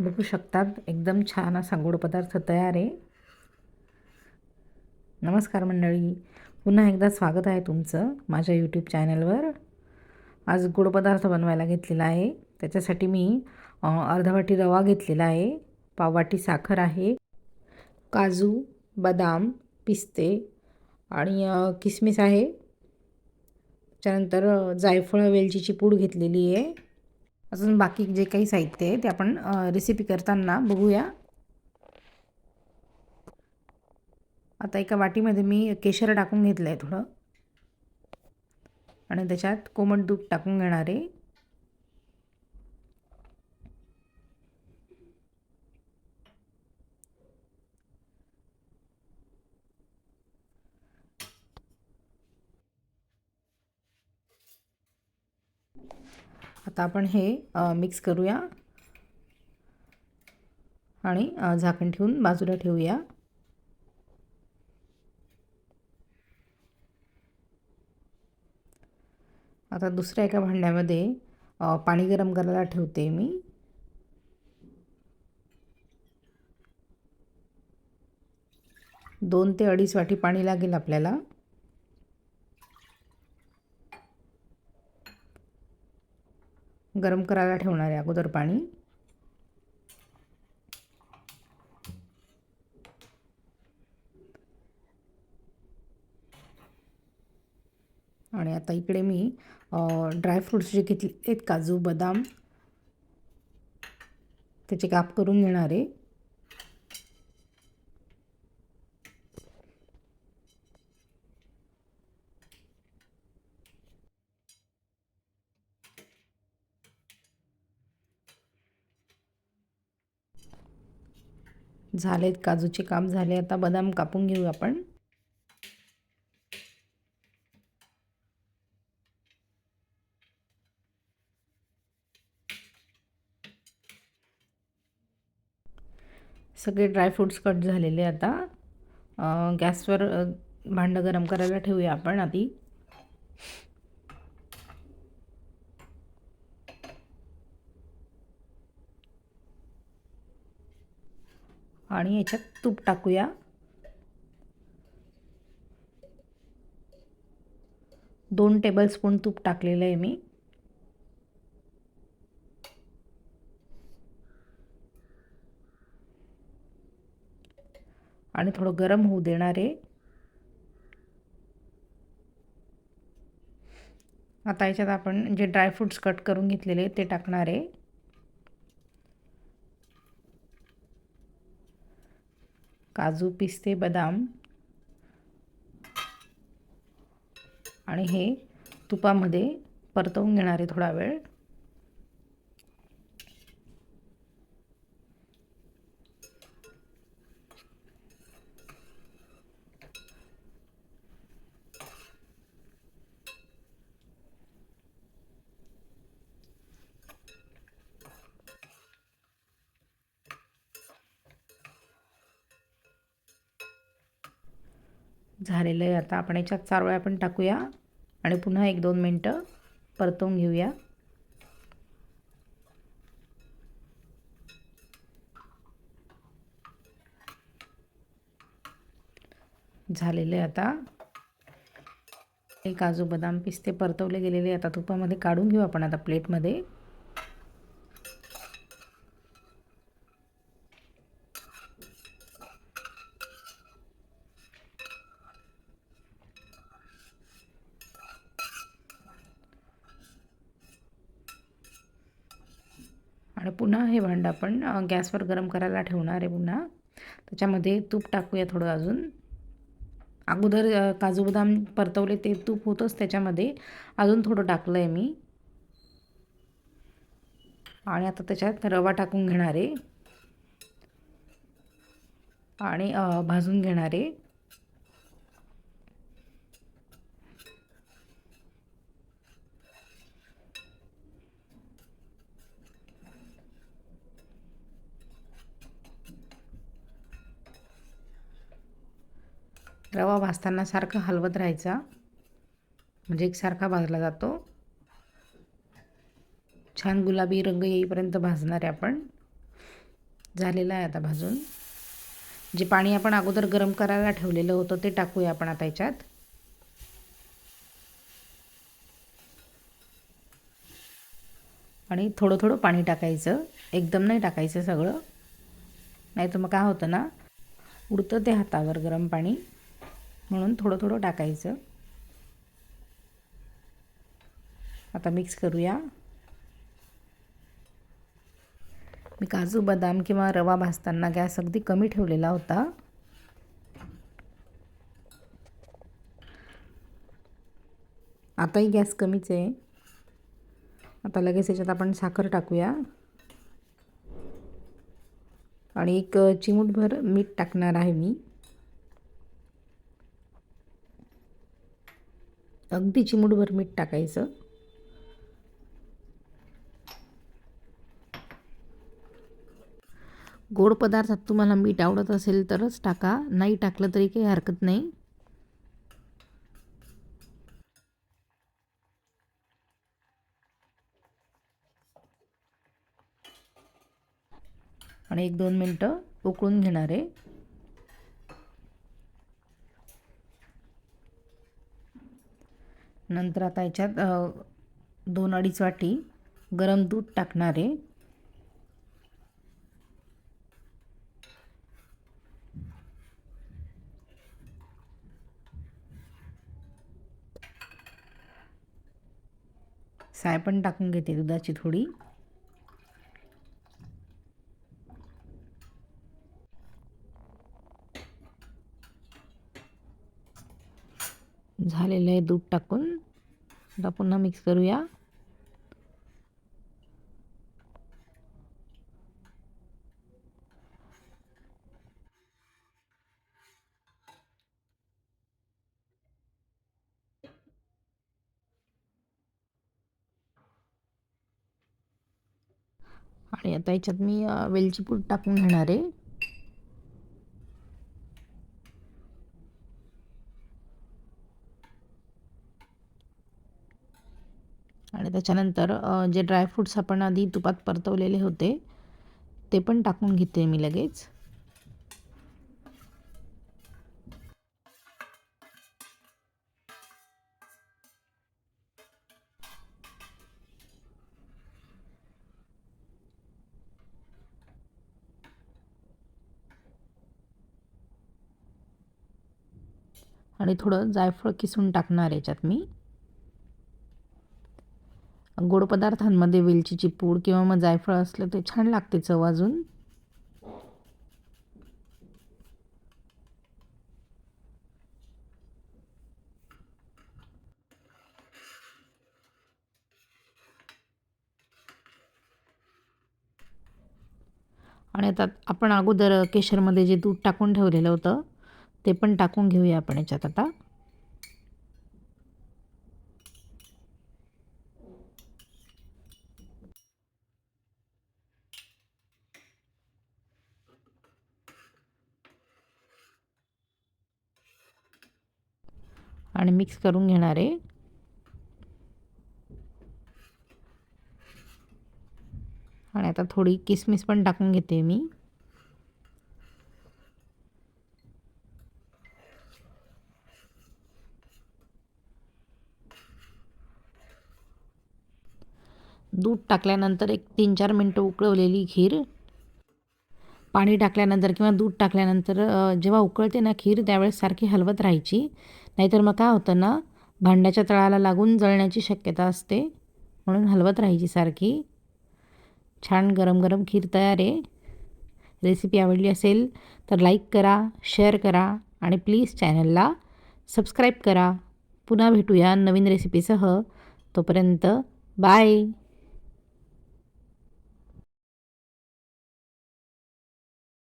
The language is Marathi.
बघू शकतात. एकदम छान असा गोड पदार्थ तयार आहे. नमस्कार मंडळी. पुन्हा एकदा स्वागत आहे तुमचं माझ्या यूट्यूब चॅनलवर आज गोड पदार्थ बनवायला घेतलेला आहे. त्याच्यासाठी मी अर्धवाटी रवा घेतलेला आहे. पाववाटी साखर आहे. काजू बदाम पिस्ते आणि किसमिस आहे. त्याच्यानंतर जायफळ वेलचीची पूड घेतलेली आहे. अजून बाकी जे काही साहित्य आहे ते आपण रेसिपी करताना बघूया. आता एका वाटीमध्ये मी केशर टाकून घेतलं आहे थोडं. आणि त्याच्यात कोमट दूध टाकून घेणार आहे. आता आपण हे मिक्स करूया. आणि झाकण ठेवून बाजूला ठेवूया. आता दुसऱ्या एका भांड्यामध्ये पाणी गरम करायला ठेवते मी. दोन ते अडीच वाटी पाणी लागेल आपल्याला. गरम करायला ठेवणार आहे अगोदर पाणी. आणि आता इकडे मी ड्रायफ्रूट्स जे घेतले आहेत काजू बदाम त्याचे काप करून घेणार आहे. झालेत काजूचे काप झाले. आता बदाम कापून घेऊ आपण. सगळे ड्रायफ्रूट्स कट झालेले आता. गॅसवर भांडं गरम करायला ठेवूया आपण आधी. आणि याच्यात तूप टाकूया. दोन टेबलस्पून तूप टाकलेलं आहे मी. आणि थोडं गरम होऊ देणार आहे. आता याच्यात आपण जे ड्रायफ्रूट्स कट करून घेतलेले ते टाकणार आहे. काजू पिस्ते बदाम आणि हे तुपामध्ये परतवून घेणार आहे थोडा वेळ. झालेलं आहे. आता आपण याच्यात चारोळ्या पण टाकूया. आणि पुन्हा एक दोन मिनटं परतवून घेऊया. झालेलं आहे आता. हे काजू बदाम पिस्ते परतवले गेलेले आता तुपामध्ये काढून घेऊ आपण आता प्लेटमध्ये आणि पुन्हा हे भांडं आपण गॅसवर गरम करायला ठेवणार आहे पुन्हा. त्याच्यामध्ये तूप टाकूया थोडं अजून. अगोदर काजू बदाम परतवले ते तूप होतंच त्याच्यामध्ये. अजून थोडं टाकलं आहे मी. आणि आता त्याच्यात रवा टाकून घेणार आहे. आणि भाजून घेणार आहे. रवा भाजताना सारखं हलवत राहायचा. म्हणजे एकसारखा भाजला जातो. छान गुलाबी रंग येईपर्यंत भाजणार आहे आपण. झालेला आहे आता भाजून. जे पाणी आपण अगोदर गरम करायला ठेवलेलं होतं ते टाकूया आपण आता याच्यात. आणि थोडं थोडं पाणी टाकायचं. एकदम नाही टाकायचं सगळं. नाही तर मग काय होतं ना उडतं ते हातावर गरम पाणी. म्हणून थोडं थोडं टाकायचं. आता मिक्स करूया. मी काजू बदाम किंवा रवा भाजताना गॅस अगदी कमी ठेवलेला होता. आताही गॅस कमीच आहे. आता लगेच याच्यात आपण साखर टाकूया. आणि एक चिमूटभर मीठ टाकणार आहे मी. अगदी चिमूटभर मीठ टाकायचं. गोड पदार्थात तुम्हाला मीठ आवडत असेल तरच टाका नाही टाकलं तरी काही हरकत नाही. आणि एक दोन मिनटं उकळून घेणार आहे. नंतर आता याच्यात दोन अडीच वाटी गरम दूध टाकणार आहे. साय पण टाकून घेते दुधाची थोडी. झालेलं आहे दूध टाकून. आता पुन्हा मिक्स करूया. आणि आता याच्यात मी वेलची पूड टाकून घेणार आहे. आणि त्याच्यानंतर जे ड्रायफ्रूट्स आपण आधी तुपात परतवलेले होते ते पण टाकून घेते मी लगेच. आणि थोडं जायफळ किसून टाकणार याच्यात मी. गोड पदार्थांमध्ये वेलचीची पूड किंवा मग जायफळ असलं ते छान लागते चव अजून. आणि आता आपण अगोदर केशरमध्ये जे दूध टाकून ठेवलेलं होतं ते पण टाकून घेऊया आपण याच्यात आता. आणि मिक्स करून घेणार आहे. आणि आता थोडी किसमिस पण टाकून घेते मी. दूध टाकल्यानंतर एक तीन चार मिनटं उकळवलेली खीर. पाणी टाकल्यानंतर किंवा दूध टाकल्यानंतर जेव्हा उकळते ना खीर त्यावेळेस सारखी हलवत राहायची. नाहीतर मग काय होतं ना भांड्याच्या तळाला लागून जळण्याची शक्यता असते. म्हणून हलवत राहायची सारखी. छान गरम गरम खीर तयार आहे. रेसिपी आवडली असेल तर लाईक करा शेअर करा आणि प्लीज चॅनलला सबस्क्राईब करा. पुन्हा भेटूया नवीन रेसिपीसह. तोपर्यंत बाय.